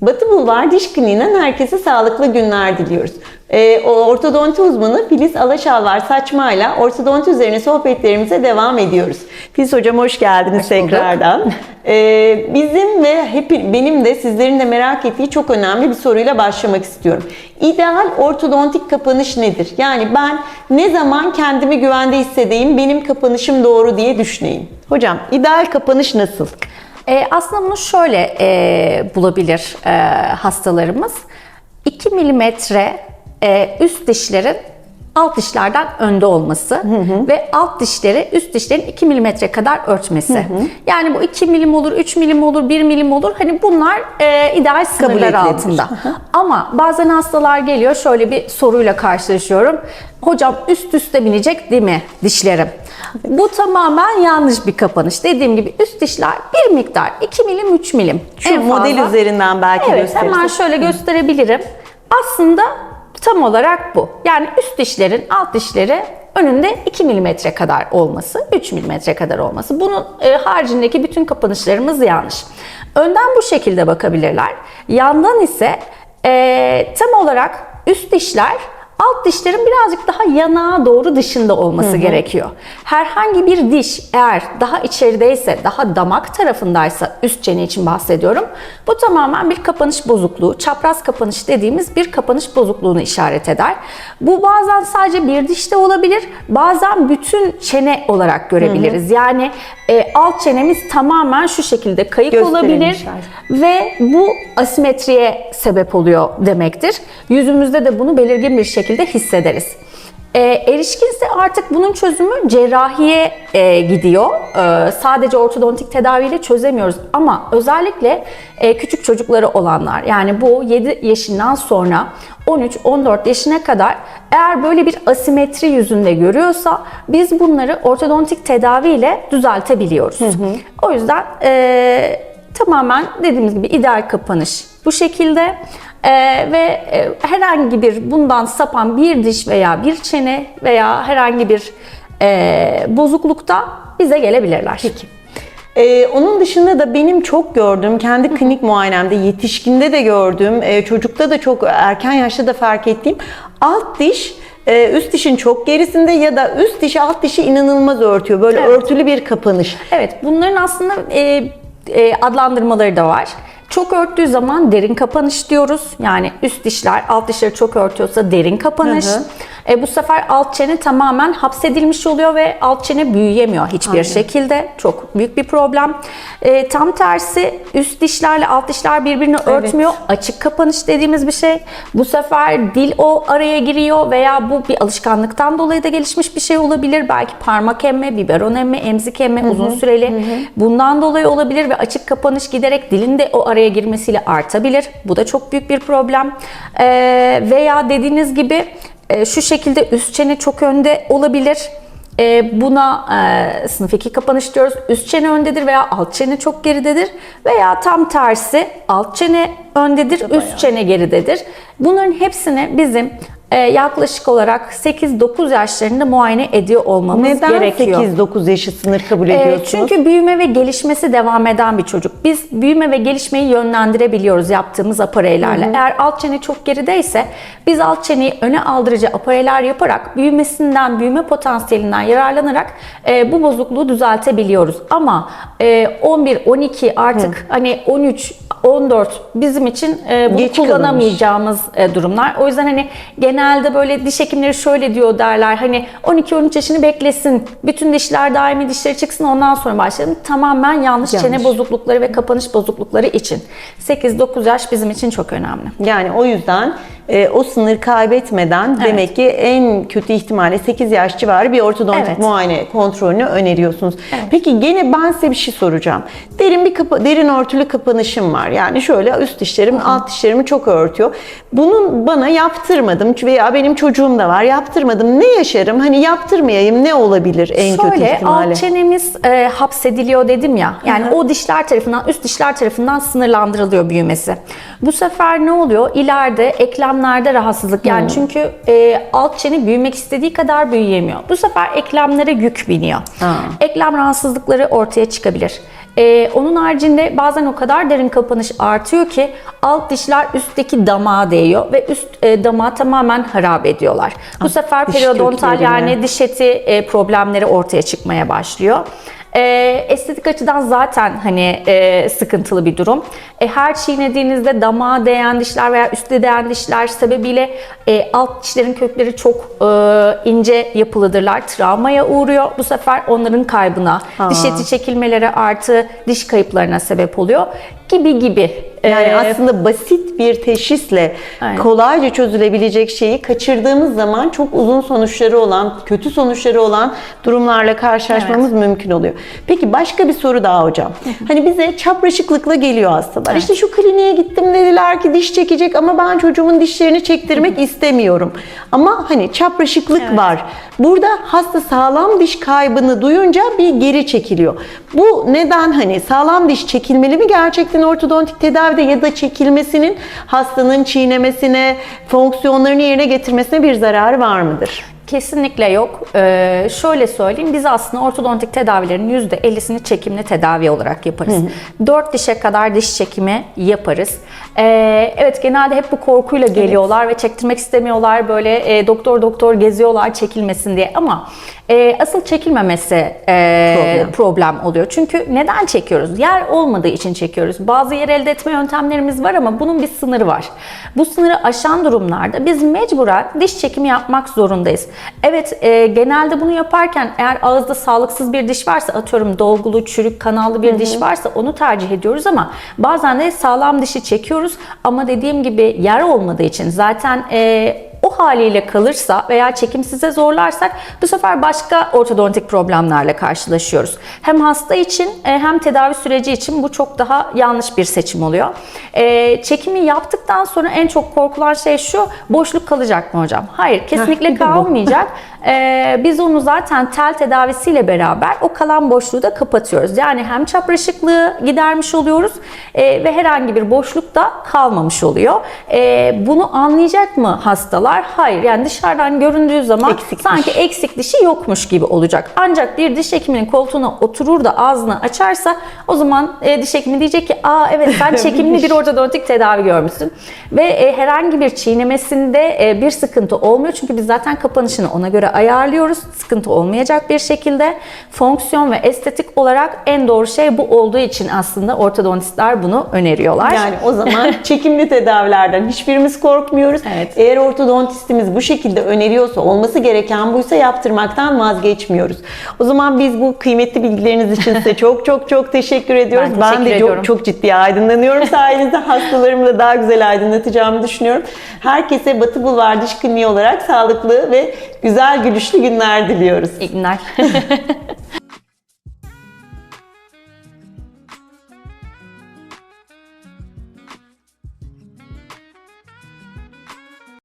Batı Bulvar Diş Kliniği'nden herkese sağlıklı günler diliyoruz. O ortodonti uzmanı Filiz Alaşalvar Saçma'yla ortodonti üzerine sohbetlerimize devam ediyoruz. Filiz Hocam hoş geldiniz Hoş bulduk. tekrardan. Ee, bizim ve hep benim de sizlerin de merak ettiği çok önemli bir soruyla başlamak istiyorum. İdeal ortodontik kapanış nedir? Yani ben ne zaman kendimi güvende hissedeyim, benim kapanışım doğru diye düşüneyim. Hocam ideal kapanış nasıl? E, aslında bunu şöyle e, bulabilir e, hastalarımız. 2 milimetre e, üst dişlerin alt dişlerden önde olması ve alt dişleri üst dişlerin 2 milimetre kadar örtmesi. Yani bu 2 milim olur, 3 milim olur, 1 milim olur. Hani bunlar e, ideal sınırlar altında. Ama bazen hastalar geliyor şöyle bir soruyla karşılaşıyorum. Hocam üst üste binecek değil mi dişlerim? Bu tamamen yanlış bir kapanış. Dediğim gibi üst dişler bir miktar 2 milim 3 milim. Şu en model fazla. üzerinden belki Evet gösterirsin. hemen şöyle gösterebilirim. Aslında tam olarak bu. Yani üst dişlerin alt dişleri önünde 2 milimetre kadar olması, 3 milimetre kadar olması. Bunun e, haricindeki bütün kapanışlarımız yanlış. Önden bu şekilde bakabilirler. Yandan ise e, tam olarak üst dişler alt dişlerin birazcık daha yanağa doğru dışında olması gerekiyor. Herhangi bir diş eğer daha içerideyse, daha damak tarafındaysa üst çene için bahsediyorum. Bu tamamen bir kapanış bozukluğu, çapraz kapanış dediğimiz bir kapanış bozukluğunu işaret eder. Bu bazen sadece bir dişte olabilir, bazen bütün çene olarak görebiliriz. Yani e, alt çenemiz tamamen şu şekilde kayık Gösterelim olabilir ve bu asimetriye sebep oluyor demektir. Yüzümüzde de bunu belirgin bir şekilde hissederiz. E, erişkinse artık bunun çözümü cerrahiye e, gidiyor. E, sadece ortodontik tedaviyle çözemiyoruz ama özellikle e, küçük çocukları olanlar yani bu 7 yaşından sonra 13-14 yaşına kadar eğer böyle bir asimetri yüzünde görüyorsa biz bunları ortodontik tedaviyle düzeltebiliyoruz. O yüzden e, tamamen dediğimiz gibi ideal kapanış bu şekilde Ee, ve e, herhangi bir bundan sapan bir diş veya bir çene veya herhangi bir e, bozuklukta bize gelebilirler. Peki. Ee, onun dışında da benim çok gördüğüm, kendi klinik muayenemde, yetişkinde de gördüğüm, e, çocukta da çok erken yaşta da fark ettiğim alt diş e, üst dişin çok gerisinde ya da üst diş alt dişi inanılmaz örtüyor. Böyle Evet. örtülü bir kapanış. Evet, bunların aslında e, e, adlandırmaları da var. Çok örttüğü zaman derin kapanış diyoruz. Yani üst dişler alt dişleri çok örtüyorsa derin kapanış. Hı hı. E, bu sefer alt çene tamamen hapsedilmiş oluyor ve alt çene büyüyemiyor hiçbir şekilde. Çok büyük bir problem. E, tam tersi üst dişlerle alt dişler birbirini örtmüyor. Açık kapanış dediğimiz bir şey. Bu sefer dil o araya giriyor veya bu bir alışkanlıktan dolayı da gelişmiş bir şey olabilir. Belki parmak emme, biberon emme, emzik emme uzun süreli. Bundan dolayı olabilir ve açık kapanış giderek dilin de o araya girmesiyle artabilir. Bu da çok büyük bir problem. Ee, veya dediğiniz gibi e, şu şekilde üst çene çok önde olabilir. E, buna e, sınıf 2 kapanış diyoruz. Üst çene öndedir veya alt çene çok geridedir. Veya tam tersi alt çene öndedir, üst çene geridedir. Bunların hepsini bizim e, yaklaşık olarak 8-9 yaşlarında muayene ediyor olmamız Neden gerekiyor. 8-9 yaşı sınır kabul Ee, ediyorsunuz? çünkü büyüme ve gelişmesi devam eden bir çocuk. Biz büyüme ve gelişmeyi yönlendirebiliyoruz yaptığımız apareylerle. Eğer alt çene çok gerideyse biz alt çeneyi öne aldırıcı apareyler yaparak büyümesinden, büyüme potansiyelinden yararlanarak e, bu bozukluğu düzeltebiliyoruz. Ama e, 11, 12 artık hani 13, 14 bizim için e, bunu Geç kullanamayacağımız e, durumlar. O yüzden hani genelde böyle diş hekimleri şöyle diyor derler. Hani 12-13 yaşını beklesin. Bütün dişler daimi dişleri çıksın ondan sonra başlayalım. Tamamen yanlış, Yanlış. çene bozuklukları ve kapanış bozuklukları için. 8-9 yaş bizim için çok önemli. Yani o yüzden e, o sınır kaybetmeden demek ki en kötü ihtimalle 8 yaş civarı bir ortodontik Evet. muayene kontrolünü öneriyorsunuz. Peki gene ben size bir şey soracağım. Derin bir kapa- derin örtülü kapanışım var. Yani şöyle üst dişlerim alt dişlerimi çok örtüyor. Bunun bana yaptırmadım veya benim çocuğum da var yaptırmadım. Ne yaşarım? Hani yaptırmayayım ne olabilir en kötü Şöyle ihtimalle? alt çenemiz e, hapsediliyor dedim ya. Yani o dişler tarafından, üst dişler tarafından sınırlandırılıyor büyümesi. Bu sefer ne oluyor? İleride eklemlerde rahatsızlık. Yani çünkü e, alt çene büyümek istediği kadar büyüyemiyor. Bu sefer eklemlere yük biniyor. Ha. Eklem rahatsızlıkları ortaya çıkabilir. Ee, onun haricinde bazen o kadar derin kapanış artıyor ki alt dişler üstteki damağa değiyor ve üst e, damağı tamamen harap ediyorlar. Bu sefer diş periodontal yani diş eti e, problemleri ortaya çıkmaya başlıyor. E, estetik açıdan zaten hani e, sıkıntılı bir durum. E, her çiğnediğinizde damağa değen dişler veya üstte değen dişler sebebiyle e, alt dişlerin kökleri çok e, ince yapılıdırlar. Travmaya uğruyor. Bu sefer onların kaybına, diş eti çekilmeleri artı diş kayıplarına sebep oluyor gibi gibi. Yani E, aslında basit bir teşhisle Aynen. kolayca çözülebilecek şeyi kaçırdığımız zaman çok uzun sonuçları olan, kötü sonuçları olan durumlarla karşılaşmamız mümkün oluyor. Peki başka bir soru daha hocam. Hani bize çapraşıklıkla geliyor hastalar. İşte şu kliniğe gittim dediler ki diş çekecek ama ben çocuğumun dişlerini çektirmek istemiyorum. Ama hani çapraşıklık var. Burada hasta sağlam diş kaybını duyunca bir geri çekiliyor. Bu neden hani sağlam diş çekilmeli mi gerçekten ortodontik tedavide ya da çekilmesinin hastanın çiğnemesine, fonksiyonlarını yerine getirmesine bir zararı var mıdır? Kesinlikle yok. Ee, şöyle söyleyeyim, biz aslında ortodontik tedavilerin %50'sini çekimli tedavi olarak yaparız. 4 dişe kadar diş çekimi yaparız. Ee, evet genelde hep bu korkuyla geliyorlar ve çektirmek istemiyorlar. Böyle e, doktor doktor geziyorlar çekilmesin diye ama e, asıl çekilmemesi e, Problem. problem oluyor. Çünkü neden çekiyoruz? Yer olmadığı için çekiyoruz. Bazı yer elde etme yöntemlerimiz var ama bunun bir sınırı var. Bu sınırı aşan durumlarda biz mecburen diş çekimi yapmak zorundayız. Evet e, genelde bunu yaparken eğer ağızda sağlıksız bir diş varsa atıyorum dolgulu, çürük, kanallı bir diş varsa onu tercih ediyoruz ama bazen de sağlam dişi çekiyoruz ama dediğim gibi yer olmadığı için zaten e, o haliyle kalırsa veya çekimsize zorlarsak bu sefer başka ortodontik problemlerle karşılaşıyoruz. Hem hasta için e, hem tedavi süreci için bu çok daha yanlış bir seçim oluyor. E, Çekimi yaptıktan sonra en çok korkulan şey şu, boşluk kalacak mı hocam? Hayır, kesinlikle kalmayacak. E, Biz onu zaten tel tedavisiyle beraber o kalan boşluğu da kapatıyoruz. Yani hem çapraşıklığı gidermiş oluyoruz e, ve herhangi bir boşluk da kalmamış oluyor. E, Bunu anlayacak mı hastalar? Hayır. Yani dışarıdan göründüğü zaman Eksik diş. sanki eksik dişi yokmuş gibi olacak. Ancak bir diş hekiminin koltuğuna oturur da ağzını açarsa o zaman e, diş hekimi diyecek ki aa evet sen çekimli bir ortodontik tedavi görmüşsün. Ve e, herhangi bir çiğnemesinde e, bir sıkıntı olmuyor. Çünkü biz zaten kapanışını ona göre ayarlıyoruz. Sıkıntı olmayacak bir şekilde. Fonksiyon ve estetik olarak en doğru şey bu olduğu için aslında ortodontistler bunu öneriyorlar. Yani o zaman çekimli tedavilerden hiçbirimiz korkmuyoruz. Evet. Eğer ortodontistimiz bu şekilde öneriyorsa, olması gereken buysa yaptırmaktan vazgeçmiyoruz. O zaman biz bu kıymetli bilgileriniz için size çok çok çok teşekkür ediyoruz. Ben teşekkür de ediyorum. çok çok ciddi aydınlanıyorum. Sayenizde hastalarımı da daha güzel aydınlatacağımı düşünüyorum. Herkese Batı Bulvar Diş Kliniği olarak sağlıklı ve güzel gülüşlü günler diliyoruz. İyi günler.